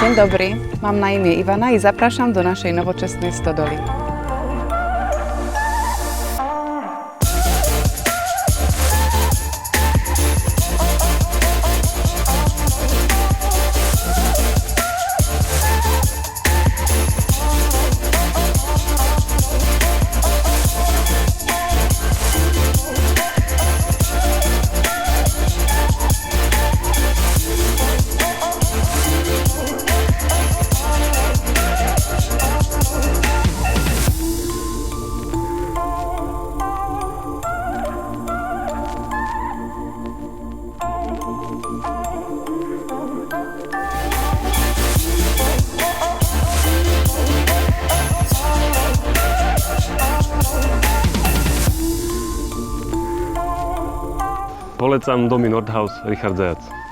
Dzień dobry, mam na imię Iwana i zapraszam do naszej nowoczesnej stodoli. Polecam domy Nordhaus Richard Zajac.